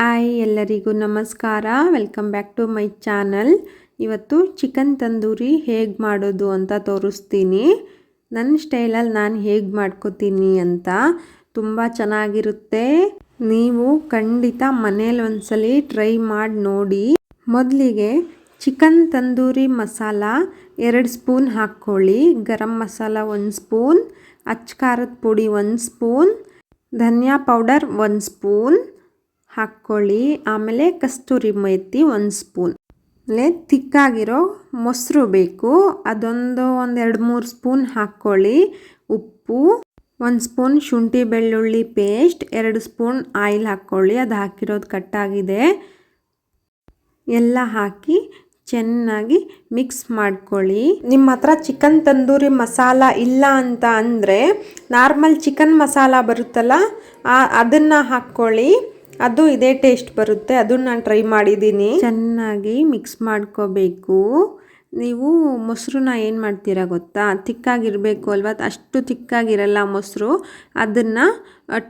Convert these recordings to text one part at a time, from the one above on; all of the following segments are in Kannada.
ಹಾಯ್ ಎಲ್ಲರಿಗೂ ನಮಸ್ಕಾರ. Welcome back to my channel ಇವತ್ತು ಚಿಕನ್ ತಂದೂರಿ ಹೇಗೆ ಮಾಡೋದು ಅಂತ ತೋರಿಸ್ತೀನಿ. ನನ್ನ ಸ್ಟೈಲಲ್ಲಿ ನಾನು ಹೇಗೆ ಮಾಡ್ಕೋತೀನಿ ಅಂತ ತುಂಬ ಚೆನ್ನಾಗಿರುತ್ತೆ. ನೀವು ಖಂಡಿತ ಮನೇಲಿ ಒಂದ್ಸಲಿ ಟ್ರೈ ಮಾಡಿ ನೋಡಿ. ಮೊದಲಿಗೆ ಚಿಕನ್ ತಂದೂರಿ ಮಸಾಲ ಎರಡು ಸ್ಪೂನ್ ಹಾಕ್ಕೊಳ್ಳಿ. ಗರಂ ಮಸಾಲ ಒಂದು ಸ್ಪೂನ್ ಅಚ್ಚ ಖಾರದ ಪುಡಿ ಒಂದು ಸ್ಪೂನ್, ಧನಿಯಾ ಪೌಡರ್ ಒಂದು ಸ್ಪೂನ್ ಹಾಕ್ಕೊಳ್ಳಿ. ಆಮೇಲೆ ಕಸ್ತೂರಿ ಮೆತ್ತಿ ಒಂದು ಸ್ಪೂನ್. ಆಮೇಲೆ ತಿಕ್ಕಾಗಿರೋ ಮೊಸರು ಬೇಕು. ಅದೊಂದು ಒಂದು ಎರಡು ಮೂರು ಸ್ಪೂನ್ ಹಾಕ್ಕೊಳ್ಳಿ. ಉಪ್ಪು, ಒಂದು ಸ್ಪೂನ್ ಶುಂಠಿ ಬೆಳ್ಳುಳ್ಳಿ ಪೇಸ್ಟ್, ಎರಡು ಸ್ಪೂನ್ ಆಯಿಲ್ ಹಾಕ್ಕೊಳ್ಳಿ. ಅದು ಹಾಕಿರೋದು ಕಟ್ಟಾಗಿದೆ. ಎಲ್ಲ ಹಾಕಿ ಚೆನ್ನಾಗಿ ಮಿಕ್ಸ್ ಮಾಡ್ಕೊಳ್ಳಿ. ನಿಮ್ಮ ಹತ್ರ ಚಿಕನ್ ತಂದೂರಿ ಮಸಾಲ ಇಲ್ಲ ಅಂತ ಅಂದರೆ ನಾರ್ಮಲ್ ಚಿಕನ್ ಮಸಾಲ ಬರುತ್ತಲ್ಲ ಅದನ್ನು ಹಾಕ್ಕೊಳ್ಳಿ. ಅದು ಇದೇ ಟೇಸ್ಟ್ ಬರುತ್ತೆ. ಅದನ್ನು ನಾನು ಟ್ರೈ ಮಾಡಿದ್ದೀನಿ. ಚೆನ್ನಾಗಿ ಮಿಕ್ಸ್ ಮಾಡ್ಕೋಬೇಕು. ನೀವು ಮೊಸರನ್ನ ಏನು ಮಾಡ್ತೀರಾ ಗೊತ್ತಾ? ತಿಕ್ಕಾಗಿರಬೇಕು ಅಲ್ವಾ? ಅಷ್ಟು ತಿಕ್ಕಾಗಿರಲ್ಲ ಮೊಸರು. ಅದನ್ನು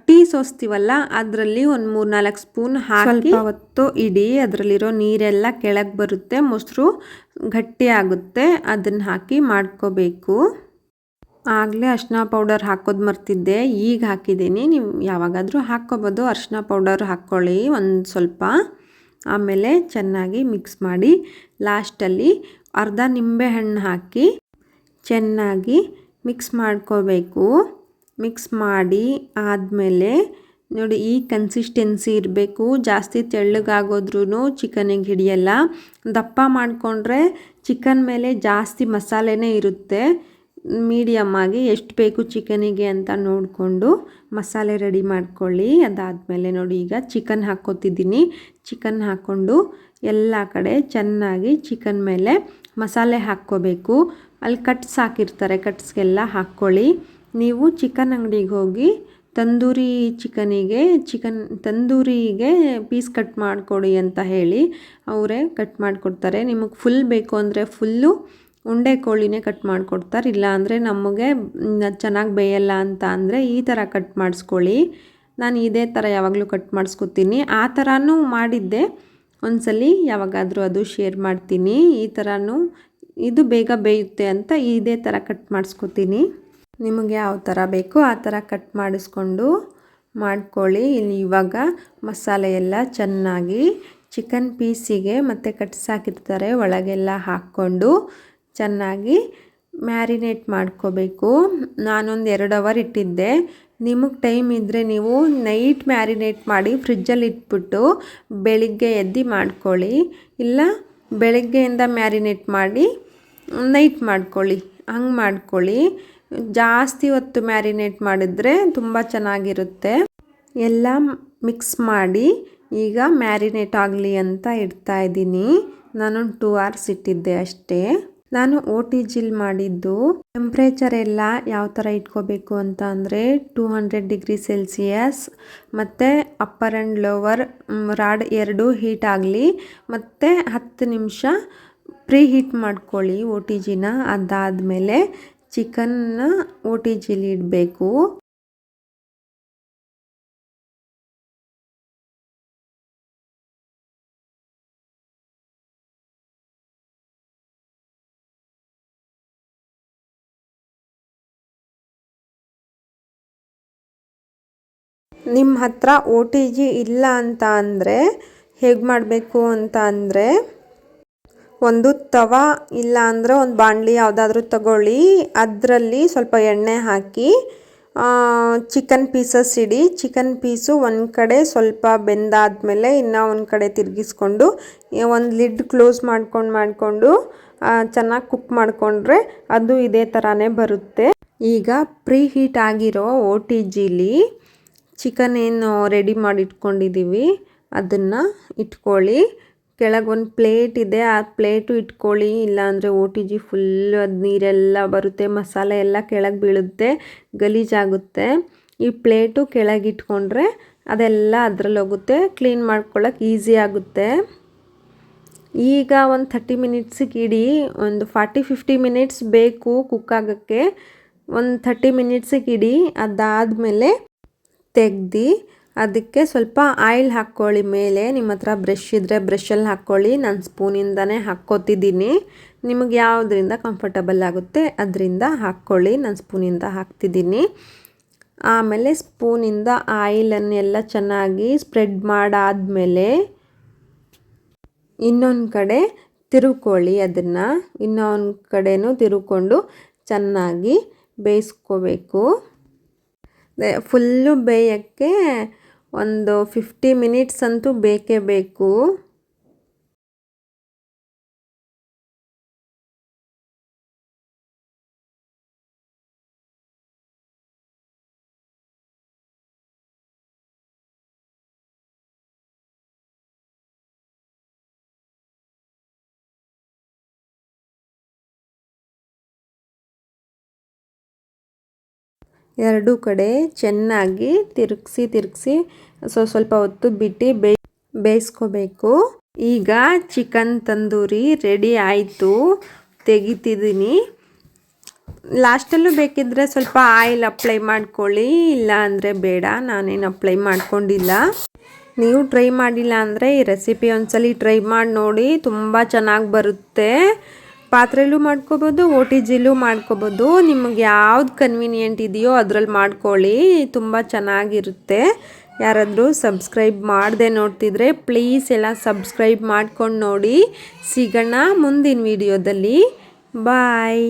ಟೀ ಸೋಸ್ತೀವಲ್ಲ, ಅದರಲ್ಲಿ ಒಂದು ಮೂರು ನಾಲ್ಕು ಸ್ಪೂನ್ ಹಾಕಿ ಹೊತ್ತು ಇಡಿ. ಅದರಲ್ಲಿರೋ ನೀರೆಲ್ಲ ಕೆಳಗೆ ಬರುತ್ತೆ. ಮೊಸರು ಗಟ್ಟಿ ಆಗುತ್ತೆ. ಅದನ್ನು ಹಾಕಿ ಮಾಡ್ಕೋಬೇಕು. ಆಗಲೇ ಅರ್ಶಿನ ಪೌಡರ್ ಹಾಕೋದು ಮರ್ತಿದ್ದೆ, ಈಗ ಹಾಕಿದ್ದೀನಿ. ನೀವು ಯಾವಾಗಾದರೂ ಹಾಕ್ಕೋಬೋದು. ಅರ್ಶಿನ ಪೌಡರ್ ಹಾಕ್ಕೊಳ್ಳಿ ಒಂದು ಸ್ವಲ್ಪ. ಆಮೇಲೆ ಚೆನ್ನಾಗಿ ಮಿಕ್ಸ್ ಮಾಡಿ ಲಾಸ್ಟಲ್ಲಿ ಅರ್ಧ ನಿಂಬೆ ಹಣ್ಣು ಹಾಕಿ ಚೆನ್ನಾಗಿ ಮಿಕ್ಸ್ ಮಾಡ್ಕೋಬೇಕು. ಮಿಕ್ಸ್ ಮಾಡಿ ಆದಮೇಲೆ ನೋಡಿ ಈ ಕನ್ಸಿಸ್ಟೆನ್ಸಿ ಇರಬೇಕು. ಜಾಸ್ತಿ ತೆಳ್ಳಗಾಗೋದ್ರೂ ಚಿಕನಿಗೆ ಹಿಡಿಯಲ್ಲ. ದಪ್ಪ ಮಾಡಿಕೊಂಡ್ರೆ ಚಿಕನ್ ಮೇಲೆ ಜಾಸ್ತಿ ಮಸಾಲೆನೇ ಇರುತ್ತೆ. ಮೀಡಿಯಮ್ ಆಗಿ ಎಷ್ಟು ಬೇಕು ಚಿಕನಿಗೆ ಅಂತ ನೋಡಿಕೊಂಡು ಮಸಾಲೆ ರೆಡಿ ಮಾಡ್ಕೊಳ್ಳಿ. ಅದಾದಮೇಲೆ ನೋಡಿ, ಈಗ ಚಿಕನ್ ಹಾಕ್ಕೋತಿದ್ದೀನಿ. ಚಿಕನ್ ಹಾಕ್ಕೊಂಡು ಎಲ್ಲ ಕಡೆ ಚೆನ್ನಾಗಿ ಚಿಕನ್ ಮೇಲೆ ಮಸಾಲೆ ಹಾಕ್ಕೋಬೇಕು. ಅಲ್ಲಿ ಕಟ್ಸ್ ಹಾಕಿರ್ತಾರೆ, ಕಟ್ಸ್ಗೆಲ್ಲ ಹಾಕ್ಕೊಳ್ಳಿ. ನೀವು ಚಿಕನ್ ಅಂಗಡಿಗೆ ಹೋಗಿ ತಂದೂರಿ ಚಿಕನಿಗೆ, ಚಿಕನ್ ತಂದೂರಿಗೆ ಪೀಸ್ ಕಟ್ ಮಾಡಿಕೊಡಿ ಅಂತ ಹೇಳಿ ಅವರೇ ಕಟ್ ಮಾಡಿಕೊಡ್ತಾರೆ. ನಿಮಗೆ ಫುಲ್ ಬೇಕು ಅಂದರೆ ಫುಲ್ಲು ಉಂಡೆ ಕೋಳಿನೇ ಕಟ್ ಮಾಡಿಕೊಡ್ತಾರೆ. ಇಲ್ಲ ಅಂದರೆ ನಮಗೆ ಚೆನ್ನಾಗಿ ಬೇಯಲ್ಲ ಅಂತ ಅಂದರೆ ಈ ಥರ ಕಟ್ ಮಾಡಿಸ್ಕೊಳ್ಳಿ. ನಾನು ಇದೇ ಥರ ಯಾವಾಗಲೂ ಕಟ್ ಮಾಡಿಸ್ಕೊತೀನಿ. ಆ ಥರನೂ ಮಾಡಿದ್ದೆ. ಒಂದ್ಸಲಿ ಯಾವಾಗಾದರೂ ಅದು ಶೇರ್ ಮಾಡ್ತೀನಿ. ಈ ಥರನೂ ಇದು ಬೇಗ ಬೇಯುತ್ತೆ ಅಂತ ಇದೇ ಥರ ಕಟ್ ಮಾಡಿಸ್ಕೊತೀನಿ. ನಿಮಗೆ ಯಾವ ಥರ ಬೇಕು ಆ ಥರ ಕಟ್ ಮಾಡಿಸ್ಕೊಂಡು ಮಾಡ್ಕೊಳ್ಳಿ. ಇಲ್ಲಿ ಇವಾಗ ಮಸಾಲೆ ಎಲ್ಲ ಚೆನ್ನಾಗಿ ಚಿಕನ್ ಪೀಸಿಗೆ ಮತ್ತು ಕಟ್ಸಾಕಿರ್ತಾರೆ ಒಳಗೆಲ್ಲ ಹಾಕ್ಕೊಂಡು ಚೆನ್ನಾಗಿ ಮ್ಯಾರಿನೇಟ್ ಮಾಡ್ಕೋಬೇಕು. ನಾನೊಂದು ಎರಡು ಅವರ್ ಇಟ್ಟಿದ್ದೆ. ನಿಮಗೆ ಟೈಮ್ ಇದ್ದರೆ ನೀವು ನೈಟ್ ಮ್ಯಾರಿನೇಟ್ ಮಾಡಿ ಫ್ರಿಜ್ಜಲ್ಲಿ ಇಟ್ಬಿಟ್ಟು ಬೆಳಿಗ್ಗೆ ಎದ್ದು ಮಾಡ್ಕೊಳ್ಳಿ. ಇಲ್ಲ ಬೆಳಗ್ಗೆಯಿಂದ ಮ್ಯಾರಿನೇಟ್ ಮಾಡಿ ನೈಟ್ ಮಾಡ್ಕೊಳ್ಳಿ. ಹಂಗೆ ಮಾಡ್ಕೊಳ್ಳಿ. ಜಾಸ್ತಿ ಹೊತ್ತು ಮ್ಯಾರಿನೇಟ್ ಮಾಡಿದ್ರೆ ತುಂಬ ಚೆನ್ನಾಗಿರುತ್ತೆ. ಎಲ್ಲ ಮಿಕ್ಸ್ ಮಾಡಿ ಈಗ ಮ್ಯಾರಿನೇಟ್ ಆಗಲಿ ಅಂತ ಇಡ್ತಾ ಇದ್ದೀನಿ. ನಾನು ಟೂ ಅವರ್ಸ್ ಇಟ್ಟಿದ್ದೆ ಅಷ್ಟೇ. ನಾನು ಓ ಟಿ ಜಿಲ್ ಮಾಡಿದ್ದು ಟೆಂಪ್ರೇಚರ್ ಎಲ್ಲ ಯಾವ ಥರ ಇಟ್ಕೋಬೇಕು ಅಂತ ಅಂದರೆ ಟೂ ಹಂಡ್ರೆಡ್ ಡಿಗ್ರಿ ಸೆಲ್ಸಿಯಸ್ ಮತ್ತು ಅಪ್ಪರ್ ಆ್ಯಂಡ್ ಲೋವರ್ ರಾಡ್ ಎರಡು ಹೀಟ್ ಆಗಲಿ ಮತ್ತು ಹತ್ತು ನಿಮಿಷ ಪ್ರೀ ಹೀಟ್ ಮಾಡ್ಕೊಳ್ಳಿ ಓ ಟಿ ಜಿನ ಅದಾದಮೇಲೆ ಚಿಕನ್ನ ಓ ಟಿ ಜಿಲಿ ಇಡಬೇಕು. ನಿಮ್ಮ ಹತ್ರ ಒ ಟಿ ಜಿ ಇಲ್ಲ ಅಂತ ಅಂದರೆ ಹೇಗೆ ಮಾಡಬೇಕು ಅಂತ ಅಂದರೆ ಒಂದು ತವ ಇಲ್ಲ ಅಂದರೆ ಒಂದು ಬಾಣಲಿ ಯಾವುದಾದ್ರೂ ತಗೊಳ್ಳಿ. ಅದರಲ್ಲಿ ಸ್ವಲ್ಪ ಎಣ್ಣೆ ಹಾಕಿ ಚಿಕನ್ ಪೀಸಸ್ ಇಡಿ. ಚಿಕನ್ ಪೀಸು ಒಂದು ಕಡೆ ಸ್ವಲ್ಪ ಬೆಂದಾದಮೇಲೆ ಇನ್ನೂ ಒಂದು ಕಡೆ ತಿರುಗಿಸ್ಕೊಂಡು ಒಂದು ಲಿಡ್ ಕ್ಲೋಸ್ ಮಾಡ್ಕೊಂಡು ಮಾಡಿಕೊಂಡು ಚೆನ್ನಾಗಿ ಕುಕ್ ಮಾಡಿಕೊಂಡ್ರೆ ಅದು ಇದೇ ಥರನೇ ಬರುತ್ತೆ. ಈಗ ಪ್ರೀ ಹೀಟ್ ಆಗಿರೋ ಓ ಟಿ ಜಿಲಿ ಚಿಕನ್ ಏನು ರೆಡಿ ಮಾಡಿ ಇಟ್ಕೊಂಡಿದ್ದೀವಿ ಅದನ್ನು ಇಟ್ಕೊಳ್ಳಿ. ಕೆಳಗೊಂದು ಪ್ಲೇಟ್ ಇದೆ, ಆ ಪ್ಲೇಟು ಇಟ್ಕೊಳ್ಳಿ. ಇಲ್ಲಾಂದರೆ ಓ ಟಿ ಜಿ ಫುಲ್ ಅದು ನೀರೆಲ್ಲ ಬರುತ್ತೆ, ಮಸಾಲೆ ಎಲ್ಲ ಕೆಳಗೆ ಬೀಳುತ್ತೆ, ಗಲೀಜಾಗುತ್ತೆ. ಈ ಪ್ಲೇಟು ಕೆಳಗೆ ಇಟ್ಕೊಂಡ್ರೆ ಅದೆಲ್ಲ ಅದರಲ್ಲಿ ಹೋಗುತ್ತೆ, ಕ್ಲೀನ್ ಮಾಡ್ಕೊಳ್ಳೋಕೆ ಈಸಿ ಆಗುತ್ತೆ. ಈಗ ಒಂದು ಥರ್ಟಿ ಮಿನಿಟ್ಸಿಗೆ ಇಡಿ, ಒಂದು ಫಾರ್ಟಿ, ಫಿಫ್ಟಿ ಮಿನಿಟ್ಸ್ ಬೇಕು ಕುಕ್ ಆಗೋಕ್ಕೆ. ಒಂದು ಥರ್ಟಿ ಮಿನಿಟ್ಸಿಗೆ ಇಡಿ, ಅದಾದಮೇಲೆ ತೆಗ್ದು ಅದಕ್ಕೆ ಸ್ವಲ್ಪ ಆಯಿಲ್ ಹಾಕ್ಕೊಳ್ಳಿ. ಮೇಲೆ ನಿಮ್ಮ ಹತ್ರ ಬ್ರಷ್ ಇದ್ದರೆ ಬ್ರಷಲ್ಲಿ ಹಾಕ್ಕೊಳ್ಳಿ. ನಾನು ಸ್ಪೂನಿಂದನೇ ಹಾಕ್ಕೋತಿದ್ದೀನಿ. ನಿಮಗೆ ಯಾವುದರಿಂದ ಕಂಫರ್ಟಬಲ್ ಆಗುತ್ತೆ ಅದರಿಂದ ಹಾಕ್ಕೊಳ್ಳಿ. ನಾನು ಸ್ಪೂನಿಂದ ಹಾಕ್ತಿದ್ದೀನಿ. ಆಮೇಲೆ ಸ್ಪೂನಿಂದ ಆಯಿಲನ್ನೆಲ್ಲ ಚೆನ್ನಾಗಿ ಸ್ಪ್ರೆಡ್ ಮಾಡಾದಮೇಲೆ ಇನ್ನೊಂದು ಕಡೆ ತಿರುಕೊಳ್ಳಿ ಅದನ್ನು. ಇನ್ನೊಂದು ಕಡೆನೂ ತಿರುಕೊಂಡು ಚೆನ್ನಾಗಿ ಬೇಯಿಸ್ಕೋಬೇಕು. ಫುಲ್ಲು ಬೇಯೋಕ್ಕೆ ಒಂದು ಫಿಫ್ಟಿ ಮಿನಿಟ್ಸ್ ಅಂತೂ ಬೇಕೇ ಬೇಕು. ಎರಡೂ ಕಡೆ ಚೆನ್ನಾಗಿ ತಿರುಗಿಸಿ ತಿರುಗಿಸಿ, ಸೊ ಸ್ವಲ್ಪ ಹೊತ್ತು ಬಿಟ್ಟು ಬೇ, ಬೇಯಿಸ್ಕೋಬೇಕು. ಈಗ ಚಿಕನ್ ತಂದೂರಿ ರೆಡಿ ಆಯಿತು. ತೆಗಿತಿದ್ದೀನಿ. ಲಾಸ್ಟಲ್ಲೂ ಬೇಕಿದ್ದರೆ ಸ್ವಲ್ಪ ಆಯಿಲ್ ಅಪ್ಲೈ ಮಾಡ್ಕೊಳ್ಳಿ ಇಲ್ಲ ಅಂದರೆ ಬೇಡ, ನಾನೇನು ಅಪ್ಲೈ ಮಾಡ್ಕೊಂಡಿಲ್ಲ. ನೀವು ಟ್ರೈ ಮಾಡಿಲ್ಲ ಅಂದರೆ ಈ ರೆಸಿಪಿ ಒಂದ್ಸಲಿ ಟ್ರೈ ಮಾಡಿ ನೋಡಿ, ತುಂಬ ಚೆನ್ನಾಗಿ ಬರುತ್ತೆ. ಪಾತ್ರೆಲೂ ಮಾಡ್ಕೋಬೋದು, ಓ ಟಿ ಜಿಲೂ ಮಾಡ್ಕೋಬೋದು. ನಿಮಗೆ ಯಾವ್ದು ಕನ್ವೀನಿಯೆಂಟ್ ಇದೆಯೋ ಅದರಲ್ಲಿ ಮಾಡ್ಕೊಳ್ಳಿ, ತುಂಬ ಚೆನ್ನಾಗಿರುತ್ತೆ. ಯಾರಾದರೂ ಸಬ್ಸ್ಕ್ರೈಬ್ ಮಾಡದೆ ನೋಡ್ತಿದ್ರೆ ಪ್ಲೀಸ್ ಎಲ್ಲ ಸಬ್ಸ್ಕ್ರೈಬ್ ಮಾಡ್ಕೊಂಡು ನೋಡಿ. ಸಿಗೋಣ ಮುಂದಿನ ವಿಡಿಯೋದಲ್ಲಿ ಬಾಯ್